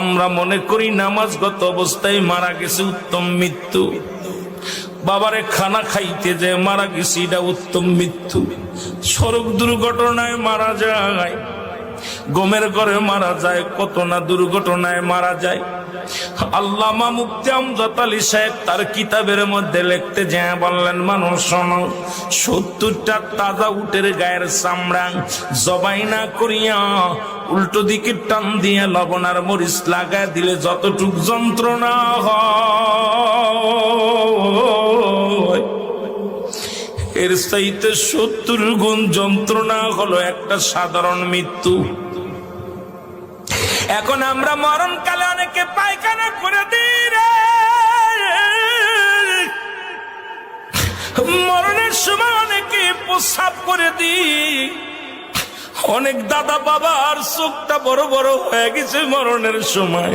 আমরা মনে করি নামাজগত অবস্থায় মারা গেছে উত্তম মৃত্যু। বাবারে খানা খাইতে যে মারা গেছে, এটা উত্তম মৃত্যু। সড়ক দুর্ঘটনায় মারা যায়, গমের ঘরে মারা যায়, কত না দুর্ঘটনায় মারা যায়। আল্লামা মুফতি আমজাদ আলী সাহেব তার কিতাবের মধ্যে লিখতে যে বললেন, মানুষ, শোনো, সত্তরটা তাজা উটের গায়ের চামড়া জবাই না করিয়া উল্টো দিকে টান দিয়ে লবণ আর মরিচ লাগায় দিলে যতটুক যন্ত্রণা হয়। এর চাইতে সত্তর গুণ যন্ত্রণা হলো একটা সাধারণ মৃত্যু। আমরা মরণকালে অনেকে পায়খানা করে দিই মরণের সময় অনেকে প্রসাব করে দিই। অনেক দাদা বাবার চোখটা বড় বড় হয়ে গেছে মরণের সময়।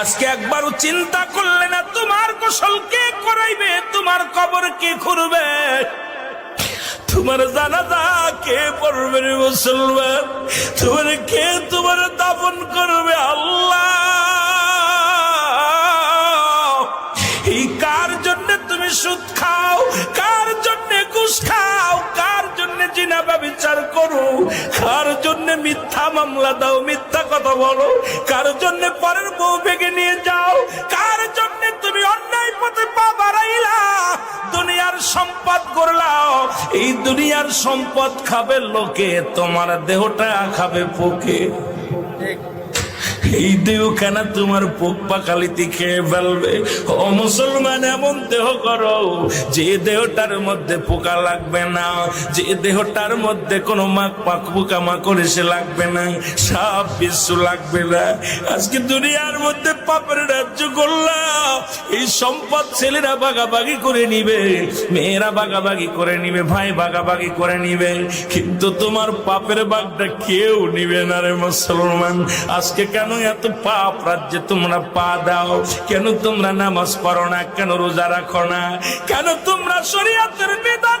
আজকে একবারও চিন্তা করলে না, তোমার গোসল কে করাইবে? তোমার কবর কে খুঁড়বে? তোমার জানাজা কে পড়বে মুসলমান? তোমার কে তোমার দাপন করবে? আল্লাহ জিনাবা বিচার করো। কার জন্য মিথ্যা মামলা দাও, মিথ্যা কথা বলো? কার জন্য পরের বউ ভেঙে নিয়ে যাও? কার জন্য তুমি অন্যায় পথে পা বাড়াইলা? দুনিয়ার সম্পদ করলাও এই দুনিয়ার সম্পদ খাবে লোকে, তোমার দেহটা খাবে পোকে এই দেহ কেন তোমার পোক পাকালিতে খেয়ে ফেলবে। ও মুসলমান, এমন দেহ করো, যে দেহটার মধ্যে পোকা লাগবে না। যে দেহটার মধ্যে কোনো মাক পাক পোকা মাকড় এসে লাগবে না। সাপ বিশ্ব লাগবে না। আজকে দুনিয়ার মধ্যে পাপের রাজ্য করলাম এই সম্পদ ছেলেরা বাগাবাগি করে নিবে, মেয়েরা বাগাবাগি করে নিবে, ভাই বাগাবাগি করে নিবে। কিন্তু তোমার পাপের বাগটা কেউ নিবে না রে মুসলমান। আজকে কেন এত পাপ রাজ্যে তোমরা পা দাও। কেন তোমরা নামাজ পড়ো না? কেন রোজা রাখো না? কেন তোমরা শরীয়তের বিধান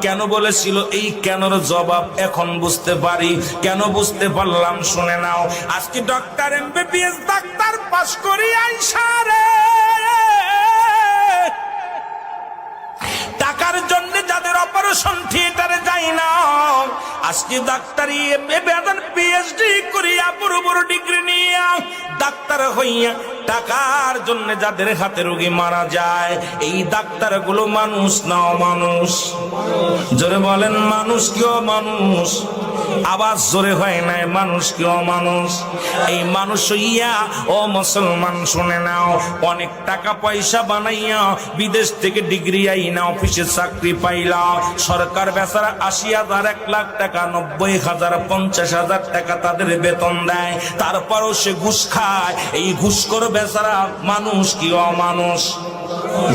কেন বলেছিল এই কেনর জবাব এখন বুঝতে পারি? কেন বুঝতে পারলাম? শুনে নাও। আজকে ডক্টর এমবিবিএস ডাক্তার পাশ করি আইসারে টাকার জন্য যাদের অপারেশন থিয়েটারে যাই না আজকে ডাক্তারি বেতন পিএইচডি করিয়া বড় বড় ডিগ্রি নিয়ে ডাক্তার হইয়া টাকার জন্য যাদের হাতে রোগী মারা যায়, এই ডাক্তারগুলো মানুষ না মানুষ জোরে বলেন, মানুষ কেউ মানুষ আবার জোরে হয় নাই, মানুষ কেউ মানুষ এই মানুষ ইয়া ও মুসলমান শুনে নাও, অনেক টাকা পয়সা বানাইয়া বিদেশ থেকে ডিগ্রি আই আইনা, অফিসে চাকরি পাইলা সরকার বেচারা আশি হাজার, এক লাখ টাকা, নব্বই হাজার, পঞ্চাশ হাজার টাকা তাদের বেতন দেয়। তারপরও সে ঘুষ খায়। এই ঘুষখোর বেচারা মানুষ কি অমানুষ?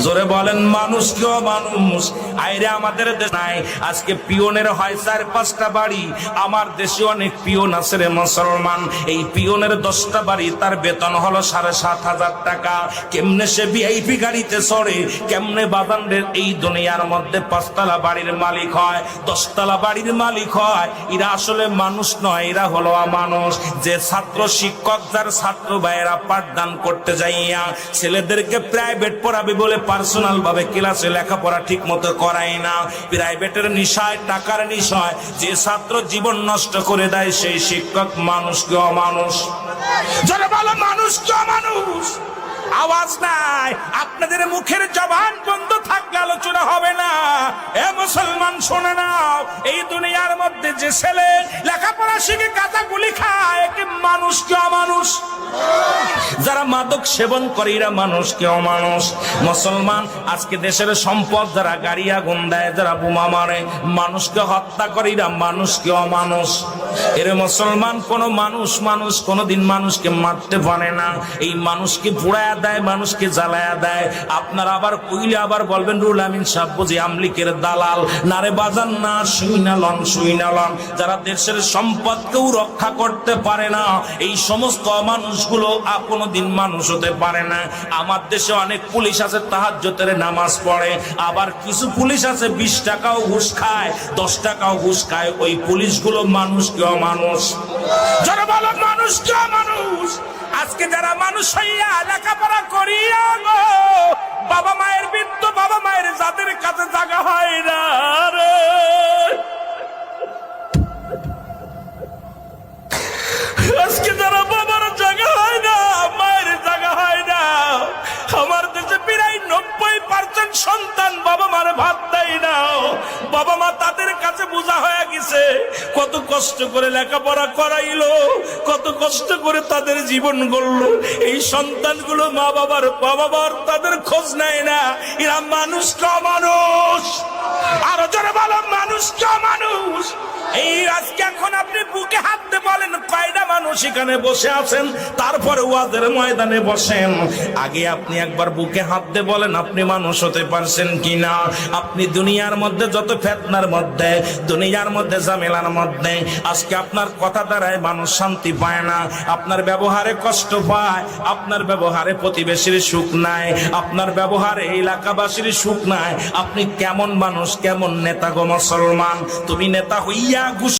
জোরে বলেন, মানুষ কেউ মানুষ, আইরে আমাদের দেশ নাই। আজকে পিওনের হয় চার, পাঁচটা বাড়ি। আমার দেশে অনেক পিওন আছে রে মুসলমান। এই পিওনের দশটা বাড়ি, তার বেতন হলো সাড়ে সাত হাজার টাকা। কেমনে সে ভিআইপি গাড়িতে চড়ে, কেমনে বাদানদের এই দুনিয়ার মধ্যে পাঁচতলা বাড়ির মালিক হয়? দশতলা বাড়ির মালিক হয়। এরা আসলে মানুষ নয়, এরা হলো মানুষ যে ছাত্র শিক্ষক, যার ছাত্র ভাইয়েরা পাঠদান করতে যাইয়া ছেলেদেরকে প্রাইভেট পড়াবে বলে পার্সোনাল ভাবে ক্লাসে লেখাপড়া ঠিক মতো করাই না। প্রাইভেটের নিশায়, টাকার নিশায়, যে ছাত্র জীবন নষ্ট করে দেয়, সেই শিক্ষক মানুষকে অমানুষ? মানুষ যারা মানুষকে অমানুষ? মানুষ আওয়াজ নাই। আপনাদের মুখের জবান বন্ধ থাকলে আলোচনা হবে না। এ মুসলমান, শোনে নাও। এই দুনিয়ার মধ্যে যে ছেলে লেখাপড়া শিখে কাঁচা গুলি খায় মানুষ কে অমানুষ? যারা মাদক সেবন করে, এরা মানুষ কে অমানুষ? মুসলমান, আজকে দেশের সম্পদ, যারা গাড়ি আগুন দেয়, যারা বোমা মারে, মানুষকে হত্যা করে, এরা মানুষ কে অমানুষ? এর মুসলমান কোন মানুষ মানুষ কোনদিন মানুষকে মারতে পারে না। এই মানুষকে পুড়ায়া দেয়, মানুষকে জ্বালায়া দেয়। আপনারা আবার কইলে আবার বলবেন, রুল আমিন সাহেব বুঝি আমলিকের দালাল। নারে বাজান, না সুইনালন সুইনালন যারা দেশের সম্পদকেও রক্ষা করতে পারে না, এই সমস্ত মানুষগুলো কোনোদিন মানুষ হতে পারে না। আমার দেশে অনেক পুলিশ আছে তাহাজ্জতের নামাজ পড়ে। আবার কিছু পুলিশ আছে, বিশ টাকাও ঘুষ খায়, দশ টাকাও ঘুষ খায়। ওই পুলিশগুলো মানুষ কেউ মানুষ যারা বলো মানুষ কেউ মানুষ আজকে যারা মানুষ হইয়া লেখাপড়া করিয়া গো। বাবা মায়ের বৃত্ত বাবা মায়ের যাদের কাছে জাগা হয় না রে। বাবা মা তাদের কাছে বোঝা হয়ে গেছে, কত কষ্ট করে লেখাপড়া করাইলো, কত কষ্ট করে তাদের জীবন গড়লো। এই সন্তানগুলো মা বাবার বাবা মার তাদের খোঁজ নেয় না। এরা মানুষ ক মানুষ? আরও জোরে বলো, মানুষ ক মানুষ? এই আজকে এখন এখানে বসে আছেন, তারপরে ওয়াদের ময়দানে বসেন। আগে আপনি একবার বুকে হাত দিয়ে বলেন, আপনি মানুষ হতে পারছেন কিনা? আপনি দুনিয়ার মধ্যে যত ফেতনার মধ্যে, দুনিয়ার মধ্যে ঝামেলার মধ্যে, আজকে আপনার কথা দ্বারায় মানুষ শান্তি পায় না। আপনার ব্যবহারে কষ্ট পায়, আপনার ব্যবহারে প্রতিবেশীর সুখ নাই, আপনার ব্যবহারে এলাকাবাসীর সুখ নাই। আপনি কেমন মানুষ, কেমন নেতা গো মুসলমান? তুমি নেতা হইয়া ঘুষ